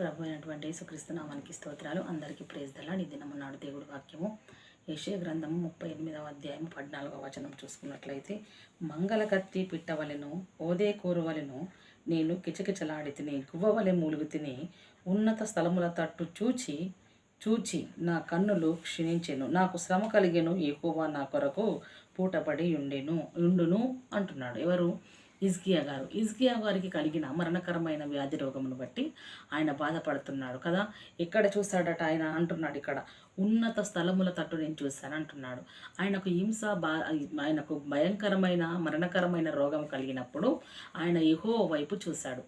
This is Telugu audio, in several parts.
ప్రభు అయినటువంటి యేసుక్రీస్తునామానికి స్తోత్రాలు. అందరికీ ప్రేజ్ దలాడి దినమున్నాడు దేవుడి వాక్యము. యశయ గ్రంథము ముప్పై ఎనిమిదవ అధ్యాయం పద్నాలుగవ వచనం చూసుకున్నట్లయితే మంగళ కత్తి పిట్టవలెను ఓదే కూరవలెను నేను కిచకిచలాడి తిని గువ్వవలె మూలుగు తిని ఉన్నత స్థలముల తట్టు చూచి చూచి నా కన్నులు క్షీణించెను. నాకు శ్రమ కలిగెను ఎక్కువ నా కొరకు పూటపడి ఉండెను ఉండును అంటున్నాడు. ఎవరు? ఇజ్కియా గారు. ఇజ్కియా గారికి కలిగిన మరణకరమైన వ్యాధి రోగమును బట్టి ఆయన బాధపడుతున్నాడు కదా. ఎక్కడ చూస్తాడట ఆయన? అంటున్నాడు ఇక్కడ. ఉన్నత స్థలముల తట్టు నేను చూశాను అంటున్నాడు. ఆయనకు హింస బా ఆయనకు భయంకరమైన మరణకరమైన రోగం కలిగినప్పుడు ఆయన ఎహో వైపు చూశాడు.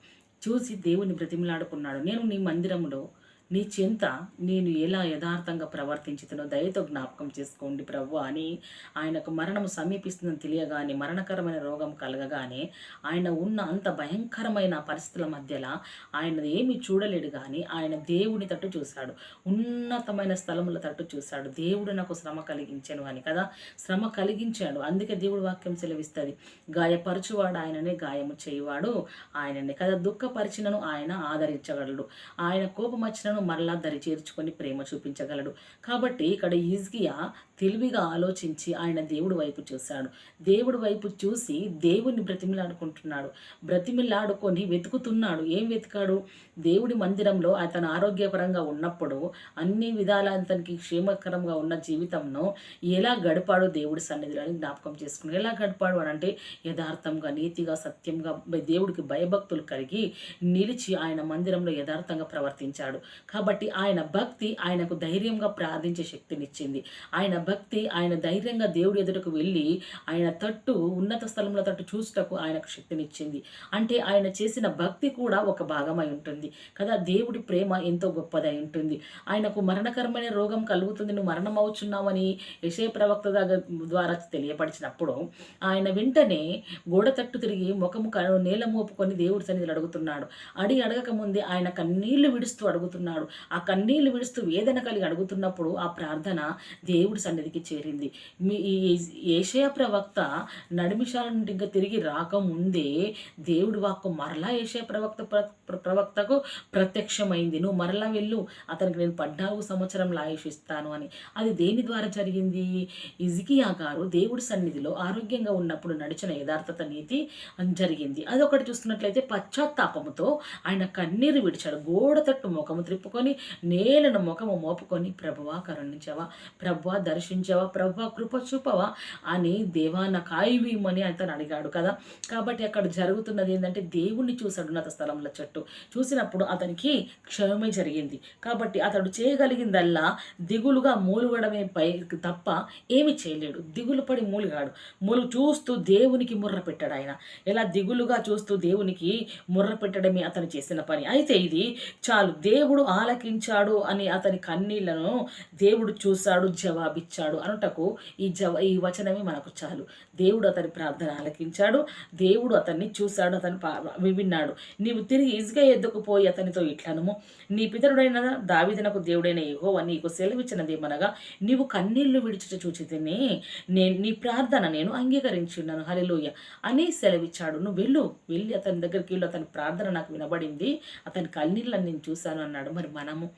చూసి దేవుని బ్రతిమలాడుకున్నాడు. నేను నీ మందిరములో నీ చింత నేను ఎలా యథార్థంగా ప్రవర్తించుతున్నో దయతో జ్ఞాపకం చేసుకోండి ప్రభు అని ఆయనకు మరణం సమీపిస్తుందని తెలియగానే మరణకరమైన రోగం కలగగానే ఆయన ఉన్న అంత భయంకరమైన పరిస్థితుల మధ్యలో ఆయన ఏమి చూడలేడు కానీ ఆయన దేవుని తట్టు చూశాడు. ఉన్నతమైన స్థలముల తట్టు చూశాడు. దేవుడు నాకు శ్రమ కలిగించాను అని కదా? శ్రమ కలిగించాడు. అందుకే దేవుడు వాక్యం సెలవిస్తుంది. గాయపరచువాడు ఆయననే గాయము చేయవాడు ఆయననే. కదా? దుఃఖపరిచినను ఆయన ఆదరించగలడు. ఆయన కోపమచ్చినను మరలా దరి చేర్చుకొని ప్రేమ చూపించగలడు. కాబట్టి ఇక్కడ ఈజ్గియా తెలివిగా ఆలోచించి ఆయన దేవుడి వైపు చూశాడు. దేవుడి వైపు చూసి దేవుని బ్రతిమిలాడుకుంటున్నాడు. బ్రతిమిలాడుకొని వెతుకుతున్నాడు. ఏం వెతికాడు? దేవుడి మందిరంలో అతను ఆరోగ్యపరంగా ఉన్నప్పుడు అన్ని విధాల అతనికి క్షేమకరంగా ఉన్న జీవితంను ఎలా గడిపాడు దేవుడి సన్నిధిలో అని జ్ఞాపకం చేసుకున్నాడు. ఎలా గడిపాడు అని అంటే యథార్థంగా నీతిగా సత్యంగా దేవుడికి భయభక్తులు కలిగి నిలిచి ఆయన మందిరంలో యథార్థంగా ప్రవర్తించాడు. కాబట్టి ఆయన భక్తి ఆయనకు ధైర్యంగా ప్రార్థించే శక్తినిచ్చింది. ఆయన భక్తి భక్తి ఆయన ధైర్యంగా దేవుడి ఎదుటకు వెళ్ళి ఆయన తట్టు ఉన్నత స్థలంలో తట్టు చూసుటకు ఆయనకు శక్తినిచ్చింది. అంటే ఆయన చేసిన భక్తి కూడా ఒక భాగమై ఉంటుంది. కదా దేవుడి ప్రేమ ఎంతో గొప్పదై ఉంటుంది. ఆయనకు మరణకరమైన రోగం కలుగుతుంది నువ్వు మరణం అవుతున్నావని యశయ ప్రవక్త ద్వారా తెలియపరిచినప్పుడు ఆయన వెంటనే గోడ తట్టు తిరిగి ముఖము క- నేల మోపుకొని దేవుడి సన్నిధిలో అడుగుతున్నాడు. అడి అడగక ముందే ఆయన కన్నీళ్ళు విడుస్తూ అడుగుతున్నాడు. ఆ కన్నీళ్ళు విడుస్తూ వేదన కలిగి అడుగుతున్నప్పుడు ఆ ప్రార్థన దేవుడి సన్నిధికి చేరింది. మీ ఈ ఏషయ ప్రవక్త నడిమిషాల నుండి ఇంకా తిరిగి రాకముందే దేవుడి వాక్కు మరలా ఏషయ ప్రవక్త ప్ర- ప్రవక్తకు ప్రత్యక్షమైంది. నువ్వు మరలా వెళ్ళు అతనికి నేను పద్నాలుగు సంవత్సరం ఆయుష్ అని. అది దేని ద్వారా జరిగింది? ఇజికియా గారు దేవుడి సన్నిధిలో ఆరోగ్యంగా ఉన్నప్పుడు నడిచిన యథార్థత నీతి జరిగింది. అది ఒకటి చూస్తున్నట్లయితే పశ్చాత్తాపముతో ఆయన కన్నీరు విడిచాడు. గోడ తట్టు ముఖము త్రిప్పుకొని నేలను ముఖము మోపుకొని ప్రభువా కరుణించవా? ప్రభువా దర్శించవా? ప్రభా కృప చూపవా? అని దేవా నా కాయివీమని అతను అడిగాడు కదా. కాబట్టి అక్కడ జరుగుతున్నది ఏంటంటే దేవుణ్ణి చూశాడు ఉన్నత స్థలంలో చెట్టు. చూసినప్పుడు అతనికి క్షయమే జరిగింది. కాబట్టి అతడు చేయగలిగిందల్లా దిగులుగా మూలుగడమే పై తప్ప ఏమి చేయలేడు. దిగులు పడి మూలిగాడు. మూలు చూస్తూ దేవునికి ముర్ర పెట్టాడు ఆయన. ఎలా దిగులుగా చూస్తూ దేవునికి ముర్ర పెట్టడమే అతను చేసిన పని. అయితే ఇది చాలు. దేవుడు ఆలకించాడు అని అతని కన్నీళ్ళను దేవుడు చూశాడు జవాబిచ్చాడు. ఇచ్చాడు అనుటకు ఈ జవ ఈ వచనమే మనకు చాలు. దేవుడు అతని ప్రార్థన ఆలకించాడు. దేవుడు అతన్ని చూశాడు. అతని విన్నాడు. నీవు తిరిగి ఇసుక ఎద్దుకు పోయి అతనితో ఇట్లనము. నీ పితరుడైన దావిదనకు దేవుడైన యెహోవా నీకు సెలవిచ్చినదేమనగా నీవు కన్నీళ్ళు విడిచిట చూచి తిని నేను నీ ప్రార్థన నేను అంగీకరించి ఉన్నాను హలిలోయ అని సెలవిచ్చాడు. నువ్వు వెళ్ళు. వెళ్ళి అతని దగ్గరికి వెళ్ళు. అతని ప్రార్థన నాకు వినబడింది. అతని కన్నీళ్ళని నేను చూశాను అన్నాడు. మరి మనము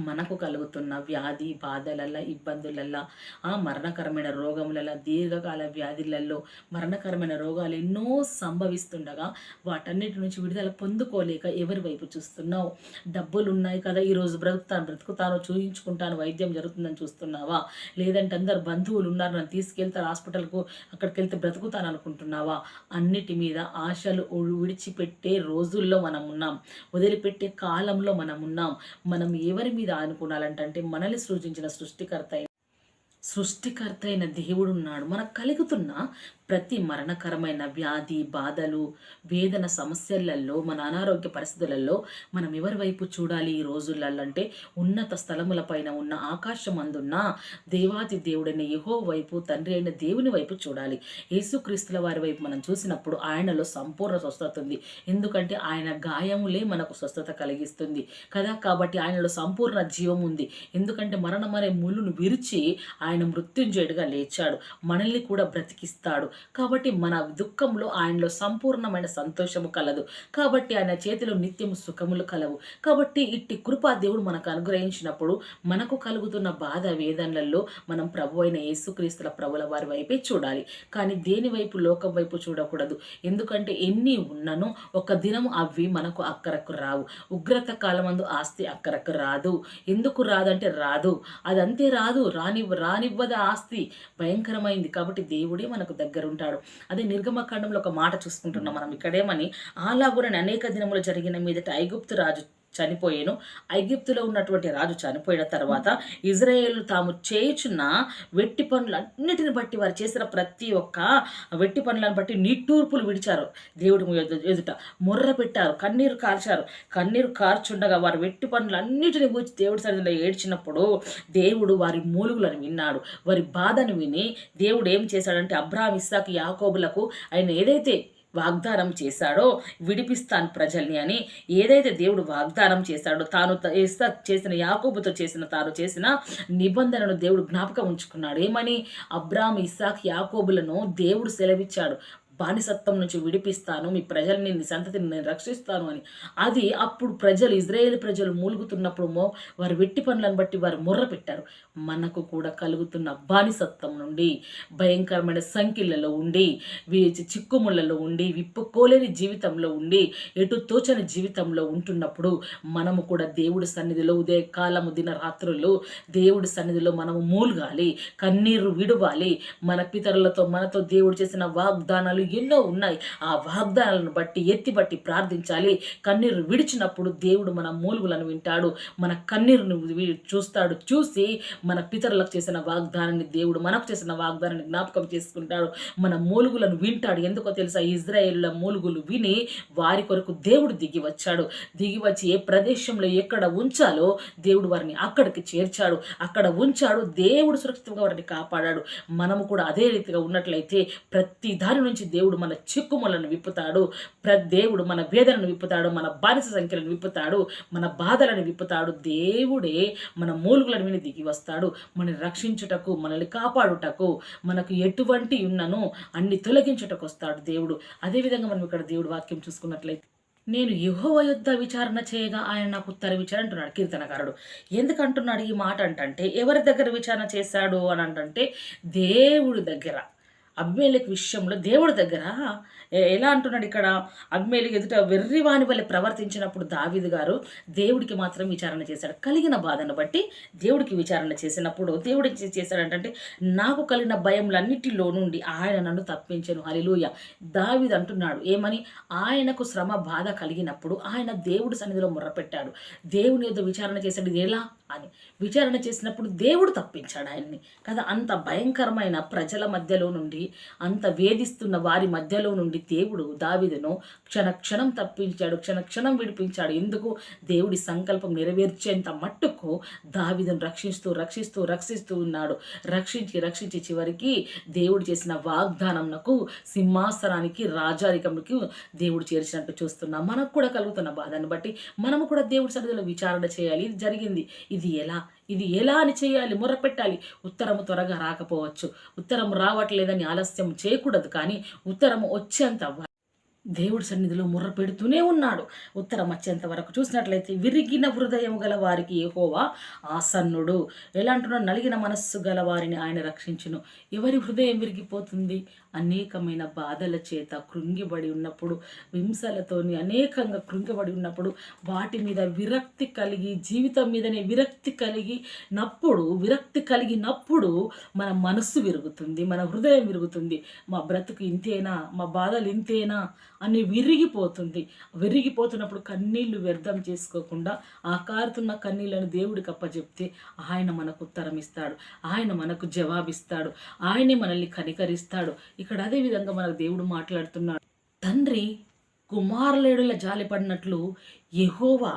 మనకు కలుగుతున్న వ్యాధి బాధలల్ల ఇబ్బందులల్ల ఆ మరణకరమైన రోగములలో దీర్ఘకాల వ్యాధులలో మరణకరమైన రోగాలు ఎన్నో సంభవిస్తుండగా వాటన్నిటి నుంచి విడుదల పొందుకోలేక ఎవరి వైపు చూస్తున్నావు? డబ్బులు ఉన్నాయి కదా ఈరోజు బ్రతుకుతాను బ్రతుకుతాను చూయించుకుంటాను వైద్యం జరుగుతుందని చూస్తున్నావా? లేదంటే అందరు బంధువులు ఉన్నారు నన్ను తీసుకెళ్తారు హాస్పిటల్కు అక్కడికి వెళ్తే బ్రతుకుతాను అనుకుంటున్నావా అన్నిటి మీద ఆశలు విడిచిపెట్టే రోజుల్లో మనం ఉన్నాం వదిలిపెట్టే కాలంలో మనం ఉన్నాం మనం ఎవరి మీద ఆనుకోవాలంటే మనల్ని సృజించిన సృష్టికర్త అయిన సృష్టికర్త అయిన దేవుడు ఉన్నాడు మనకు కలుగుతున్న ప్రతి మరణకరమైన వ్యాధి బాధలు వేదన సమస్యలలో మన అనారోగ్య పరిస్థితులలో మనం ఎవరి వైపు చూడాలి ఈ రోజులలో అంటే ఉన్నత స్థలములపైన ఉన్న ఆకాశం అందున్న దేవాది దేవుడైన యహో వైపు తండ్రి అయిన దేవుని వైపు చూడాలి. యేసుక్రీస్తుల వారి వైపు మనం చూసినప్పుడు ఆయనలో సంపూర్ణ స్వస్థత ఉంది. ఎందుకంటే ఆయన గాయములే మనకు స్వస్థత కలిగిస్తుంది కదా? కాబట్టి ఆయనలో సంపూర్ణ జీవం ఉంది. ఎందుకంటే మరణం అనే ముళ్ళును విరిచి ఆయన మృత్యుంజయుడిగా లేచాడు. మనల్ని కూడా బ్రతికిస్తాడు. కాబట్టి మన దుఃఖంలో ఆయనలో సంపూర్ణమైన సంతోషము కలదు. కాబట్టి ఆయన చేతిలో నిత్యము సుఖములు కలవు. కాబట్టి ఇట్టి కృపా దేవుడు మనకు అనుగ్రహించినప్పుడు మనకు కలుగుతున్న బాధ వేదనలలో మనం ప్రభు అయిన యేసుక్రీస్తుల ప్రభుల వారి వైపే చూడాలి. కానీ దేని వైపు లోకం వైపు చూడకూడదు. ఎందుకంటే ఎన్ని ఉన్ననో ఒక దినం అవి మనకు అక్కరకు రావు. ఉగ్రత కాలమందు ఆస్తి అక్కరకు రాదు. ఎందుకు రాదంటే రాదు. అదంతే రాదు. రాని రానివ్వద ఆస్తి? భయంకరమైంది. కాబట్టి దేవుడే మనకు దగ్గర ఉంటాడు. అదే నిర్గమకాండంలో ఒక మాట చూసుకుంటున్నాం మనం ఇక్కడేమని అలాగునని అనేక దినములు జరిగిన మీదట ఐగుప్తు రాజు చనిపోయాను. ఐగిప్తులో ఉన్నటువంటి రాజు చనిపోయిన తర్వాత ఇజ్రాయేల్ తాము చేయుచున్న వెట్టి పనులన్నిటిని బట్టి వారు చేసిన ప్రతి ఒక్క వెట్టి పనులను బట్టి నిట్టూర్పులు విడిచారు. దేవుడి ఎదు- ఎదుట ముర్ర పెట్టారు కన్నీరు కార్చారు. కన్నీరు కార్చుండగా వారు వెట్టి పనులన్నిటిని గురించి దేవుడి సన్నిధిలో ఏడ్చినప్పుడు దేవుడు వారి మూలుగులను విన్నాడు. వారి బాధను విని దేవుడు ఏం చేశాడంటే అబ్రాహం ఇస్సాకి యాకోబులకు ఆయన ఏదైతే వాగ్దానం చేశాడో విడిపిస్తాను ప్రజల్ని అని. ఏదైతే దేవుడు వాగ్దానం చేశాడో తాను చేసిన యాకోబుతో చేసిన తాను చేసిన నిబంధనను దేవుడు జ్ఞాపకం ఉంచుకున్నాడు. ఏమని? అబ్రామ్ ఇస్సాక్ యాకోబులను దేవుడు సెలవిచ్చాడు. బానిసత్వం నుంచి విడిపిస్తాను మీ ప్రజల్ని నీ సంతతిని నేను రక్షిస్తాను అని. అది అప్పుడు ప్రజలు ఇజ్రాయేల్ ప్రజలు మూలుగుతున్నప్పుడు మో వారి వెట్టి పనులను బట్టి వారు ముర్ర పెట్టారు. మనకు కూడా కలుగుతున్న బానిసత్వం నుండి భయంకరమైన సంఖ్యలలో ఉండి చిక్కుముళ్ళలో ఉండి విప్పుకోలేని జీవితంలో ఉండి ఎటు తోచని జీవితంలో ఉంటున్నప్పుడు మనము కూడా దేవుడి సన్నిధిలో ఉదయ కాలము దిన రాత్రులు దేవుడి సన్నిధిలో మనము మూలగాలి కన్నీరు విడవాలి. మన పితరులతో మనతో దేవుడు చేసిన వాగ్దానాలు ఎన్నో ఉన్నాయి. ఆ వాగ్దానాలను బట్టి ఎత్తి బట్టి ప్రార్థించాలి. కన్నీరు విడిచినప్పుడు దేవుడు మన మూలుగులను వింటాడు. మన కన్నీరును చూస్తాడు. చూసి మన పితరులకు చేసిన వాగ్దానాన్ని దేవుడు మనకు చేసిన వాగ్దానాన్ని జ్ఞాపకం చేసుకుంటాడు. మన మూలుగులను వింటాడు. ఎందుకో తెలుసా? ఇజ్రాయేళ్ళ మూలుగులు విని వారి కొరకు దేవుడు దిగి వచ్చాడు. దిగి వచ్చి ఏ ప్రదేశంలో ఎక్కడ ఉంచాలో దేవుడు వారిని అక్కడికి చేర్చాడు. అక్కడ ఉంచాడు. దేవుడు సురక్షితంగా వారిని కాపాడాడు. మనము కూడా అదే రీతిగా ఉన్నట్లయితే ప్రతి దాని నుంచి దేవుడు మన చిక్కుములను విప్పుతాడు. ప్ర దేవుడు మన వేదనను విప్పుతాడు. మన బానిస సంఖ్యలను విప్పుతాడు. మన బాధలను విప్పుతాడు. దేవుడే మన మూలుగులను విని దిగి వస్తాడు. మనల్ని రక్షించుటకు మనల్ని కాపాడుటకు మనకు ఎటువంటి ఉన్నను అన్ని తొలగించుటకు వస్తాడు దేవుడు. అదేవిధంగా మనం ఇక్కడ దేవుడు వాక్యం చూసుకున్నట్లయితే నేను యుహోవ యుద్ధ విచారణ చేయగా ఆయన నాకు ఉత్తర విచారణ అంటున్నాడు కీర్తనకారుడు. ఎందుకంటున్నాడు ఈ మాట అంటే ఎవరి దగ్గర విచారణ చేశాడు అని అంటే దేవుడి దగ్గర. అబ్మేలికి విషయంలో దేవుడి దగ్గర ఎలా అంటున్నాడు ఇక్కడ? అబ్మేలికి ఎదుట వెర్రివాని వల్ల ప్రవర్తించినప్పుడు దావిదు గారు దేవుడికి మాత్రం విచారణ చేశాడు. కలిగిన బాధను బట్టి దేవుడికి విచారణ చేసినప్పుడు దేవుడు చేశాడంటే నాకు కలిగిన భయంలన్నిటిలో నుండి ఆయన నన్ను తప్పించను. హలిలూయ దావీదు అంటున్నాడు ఏమని? ఆయనకు శ్రమ బాధ కలిగినప్పుడు ఆయన దేవుడి సన్నిధిలో మొర్రపెట్టాడు. దేవుని యొక్క విచారణ చేశాడు ఇది ఎలా? అని. విచారణ చేసినప్పుడు దేవుడు తప్పించాడు ఆయన్ని. కదా అంత భయంకరమైన ప్రజల మధ్యలో నుండి అంత వేధిస్తున్న వారి మధ్యలో నుండి దేవుడు దావిదను క్షణ క్షణం తప్పించాడు క్షణక్షణం విడిపించాడు. ఎందుకు? దేవుడి సంకల్పం నెరవేర్చేంత మట్టుకు దావిదను రక్షిస్తూ రక్షిస్తూ రక్షిస్తూ ఉన్నాడు. రక్షించి రక్షించి చివరికి దేవుడు చేసిన వాగ్దానంకు సింహాసనానికి రాజారికంకి దేవుడు చేర్చినట్టు చూస్తున్నాం. మనకు కూడా కలుగుతున్న బాధను బట్టి మనము కూడా దేవుడి సన్నిధిలో విచారణ చేయాలి. ఇది జరిగింది. ఇది ఎలా? ఇది ఎలా అని చేయాలి మొరపెట్టాలి ఉత్తరము త్వరగా రాకపోవచ్చు. ఉత్తరం రావట్లేదని ఆలస్యం చేయకూడదు కానీ ఉత్తరము వచ్చేంత దేవుడి సన్నిధిలో ముర్ర పెడుతూనే ఉన్నాడు. ఉత్తరం వచ్చేంత వరకు చూసినట్లయితే విరిగిన హృదయం గల వారికి ఏహోవా ఆసన్నుడు. ఎలా నలిగిన మనస్సు గల వారిని ఆయన రక్షించును. ఎవరి హృదయం విరిగిపోతుంది? అనేకమైన బాధల చేత కృంగిబడి ఉన్నప్పుడు హింసలతోని అనేకంగా కృంగిబడి ఉన్నప్పుడు వాటి మీద విరక్తి కలిగి జీవితం మీదనే విరక్తి కలిగి నప్పుడు విరక్తి కలిగినప్పుడు మన మనస్సు విరుగుతుంది మన హృదయం విరుగుతుంది. మా బ్రతుకు ఇంతేనా? మా బాధలు ఇంతేనా? అని విరిగిపోతుంది. విరిగిపోతున్నప్పుడు కన్నీళ్ళు వ్యర్థం చేసుకోకుండా ఆ కారుతున్న కన్నీళ్ళను దేవుడికి అప్పచెప్తే ఆయన మనకు ఉత్తరం ఇస్తాడు ఆయన మనకు జవాబిస్తాడు. ఆయనే మనల్ని కనికరిస్తాడు. ఇక్కడ అదే విధంగా మనకు దేవుడు మాట్లాడుతున్నాడు. తండ్రి కుమారులేడుల జాలిపడినట్లు ఎహోవా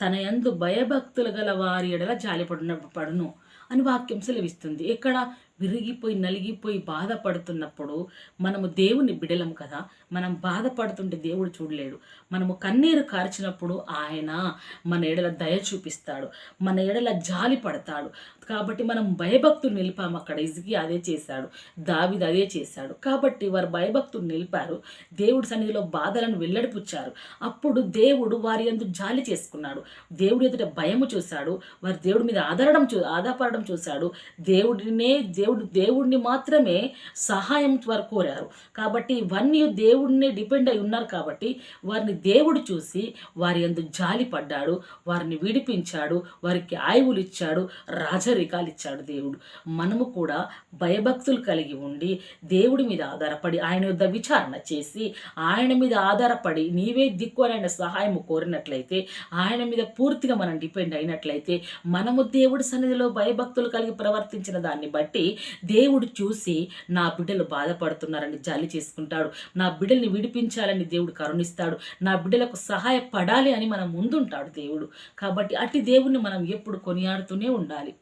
తన యందు భయభక్తులు గల వారి ఎడల జాలిపడిన పడును అని వాక్యం సెలవిస్తుంది. ఎక్కడ? విరిగిపోయి నలిగిపోయి బాధపడుతున్నప్పుడు మనము దేవుని బిడలం కదా. మనం బాధపడుతుంటే దేవుడు చూడలేడు. మనము కన్నీరు కార్చినప్పుడు ఆయన మన ఎడల దయ చూపిస్తాడు మన ఎడల జాలి పడతాడు. కాబట్టి మనం భయభక్తులు నిలిపాము అక్కడ. ఇజికి అదే చేశాడు దావిది అదే చేశాడు. కాబట్టి వారు భయభక్తులు నిలిపారు దేవుడి సన్నిధిలో బాధలను వెల్లడిపుచ్చారు. అప్పుడు దేవుడు వారి ఎందు జాలి చేసుకున్నాడు. దేవుడి ఎదుట భయము చూశాడు వారి దేవుడి మీద ఆధారడం చూ ఆధారపడడం చూశాడు. దేవుడినే దేవుడు దేవుడిని మాత్రమే సహాయం వారు కోరారు. కాబట్టి ఇవన్నీ దేవుడిని డిపెండ్ అయి ఉన్నారు కాబట్టి వారిని దేవుడు చూసి వారి ఎందు జాలి పడ్డాడు వారిని విడిపించాడు వారికి ఆయువులు ఇచ్చాడు రాజరికాలు ఇచ్చాడు దేవుడు. మనము కూడా భయభక్తులు కలిగి ఉండి దేవుడి మీద ఆధారపడి ఆయన యొద్ద విచారణ చేసి ఆయన మీద ఆధారపడి నీవే దిక్కు అని ఆయన కోరినట్లయితే ఆయన మీద పూర్తిగా మనం డిపెండ్ అయినట్లయితే మనము దేవుడి సన్నిధిలో భయభక్తులు కలిగి ప్రవర్తించిన దాన్ని బట్టి దేవుడు చూసి నా బిడ్డలు బాధపడుతున్నారని జాలి చేసుకుంటాడు నా బిడ్డల్ని విడిపించాలని దేవుడు కరుణిస్తాడు నా బిడ్డలకు సహాయపడాలి అని మనం ముందుంటాడు దేవుడు. కాబట్టి అట్టి దేవుణ్ణి మనం ఎప్పుడు కొనియాడుతూనే ఉండాలి.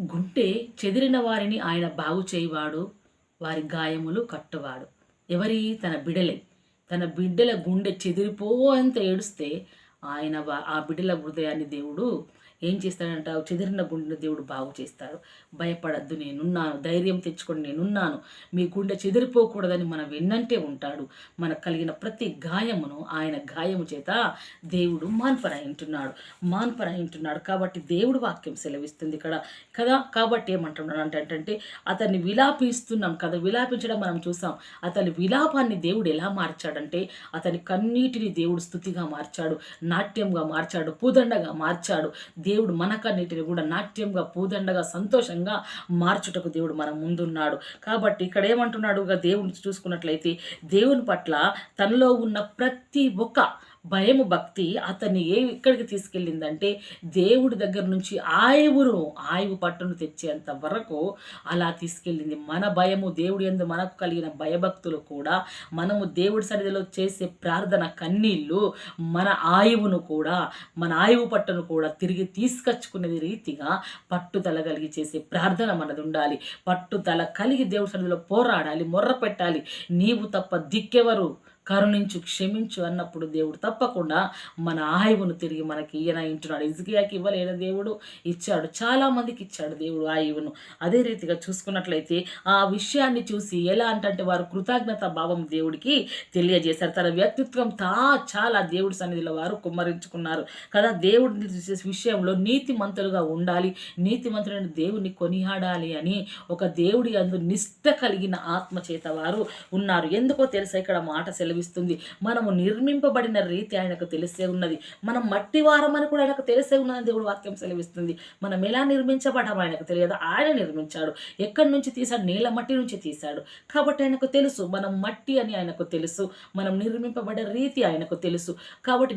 గుంటే చెదిరిన వారిని ఆయన బాగు చేయవాడు వారి గాయములు కట్టువాడు. ఎవరి తన బిడలే. తన బిడ్డల గుండె చెదిరిపోయేంత ఏడుస్తే ఆయన వా- ఆ బిడ్డల హృదయాన్ని దేవుడు ఏం చేస్తాడంట చెదిరిన గుండెను దేవుడు బాగు చేస్తాడు. భయపడద్దు నేనున్నాను. ధైర్యం తెచ్చుకొని నేనున్నాను. మీ గుండె చెదిరిపోకూడదని మనం వెన్నంటే ఉంటాడు. మనకు కలిగిన ప్రతి గాయమును ఆయన గాయము చేత దేవుడు మాన్పరాయింటున్నాడు. మాన్పరాయింటున్నాడు కాబట్టి దేవుడు వాక్యం సెలవిస్తుంది ఇక్కడ. కదా? కాబట్టి ఏమంటున్నాడు అంటే అంటే అతన్ని విలాపిస్తున్నాం కదా? విలాపించడం మనం చూసాం. అతని విలాపాన్ని దేవుడు ఎలా మార్చాడంటే అతని కన్నీటిని దేవుడు స్థుతిగా మార్చాడు. నాట్యంగా మార్చాడు. పూదండగా మార్చాడు. దేవుడు మనకన్నిటిని కూడా నాట్యంగా పూదండగా సంతోషంగా మార్చుటకు దేవుడు మన ముందున్నాడు. కాబట్టి ఇక్కడ ఏమంటున్నాడుగా దేవుని చూసుకున్నట్లయితే దేవుని పట్ల తనలో ఉన్న ప్రతి ఒక్క భయము భక్తి అతన్ని ఏ ఇక్కడికి తీసుకెళ్ళిందంటే దేవుడి దగ్గర నుంచి ఆయువును ఆయువు పట్టును తెచ్చేంత వరకు అలా తీసుకెళ్ళింది. మన భయము దేవుడి ఎందు మనకు కలిగిన భయభక్తులు కూడా మనము దేవుడి సన్నిధిలో చేసే ప్రార్థన కన్నీళ్ళు మన ఆయువును కూడా మన ఆయువు పట్టును కూడా తిరిగి తీసుకొచ్చుకునే రీతిగా పట్టుదల కలిగి చేసే ప్రార్థన మనది ఉండాలి. పట్టుదల కలిగి దేవుడి సన్నిధిలో పోరాడాలి మొర్ర పెట్టాలి నీవు తప్ప దిక్కెవరు కరుణించు క్షమించు అన్నప్పుడు దేవుడు తప్పకుండా మన ఆయువును తిరిగి మనకి ఈయన ఇంటున్నాడు ఇజ్కియాకి ఇవ్వలేన దేవుడు ఇచ్చాడు. చాలా మందికి ఇచ్చాడు దేవుడు ఆయువును. అదే రీతిగా చూసుకున్నట్లయితే ఆ విషయాన్ని చూసి ఎలా అంటే వారు కృతజ్ఞత భావం దేవుడికి తెలియజేశారు. తన వ్యక్తిత్వం తా చాలా దేవుడి సన్నిధిలో వారు కుమ్మరించుకున్నారు కదా. దేవుడి విషయంలో నీతిమంతులుగా ఉండాలి. నీతిమంతులైన దేవుడిని కొనియాడాలి అని ఒక దేవుడి అందు నిష్ట కలిగిన ఆత్మ చేత వారు ఉన్నారు. ఎందుకో తెలుసా ఇక్కడ మాట సెలవిస్తుంది మనము నిర్మింపబడిన రీతి ఆయనకు తెలిసే ఉన్నది. మనం మట్టి వారమని కూడా ఆయనకు తెలిసే ఉన్నదని దేవుడు వాక్యం సెలవిస్తుంది. మనం ఎలా నిర్మించబడడం ఆయనకు తెలియదు. ఆయన నిర్మించాడు. ఎక్కడి నుంచి తీశాడు? నీళ్ళ మట్టి నుంచి తీశాడు. కాబట్టి ఆయనకు తెలుసు. మనం మట్టి అని ఆయనకు తెలుసు. మనం నిర్మింపబడే రీతి ఆయనకు తెలుసు. కాబట్టి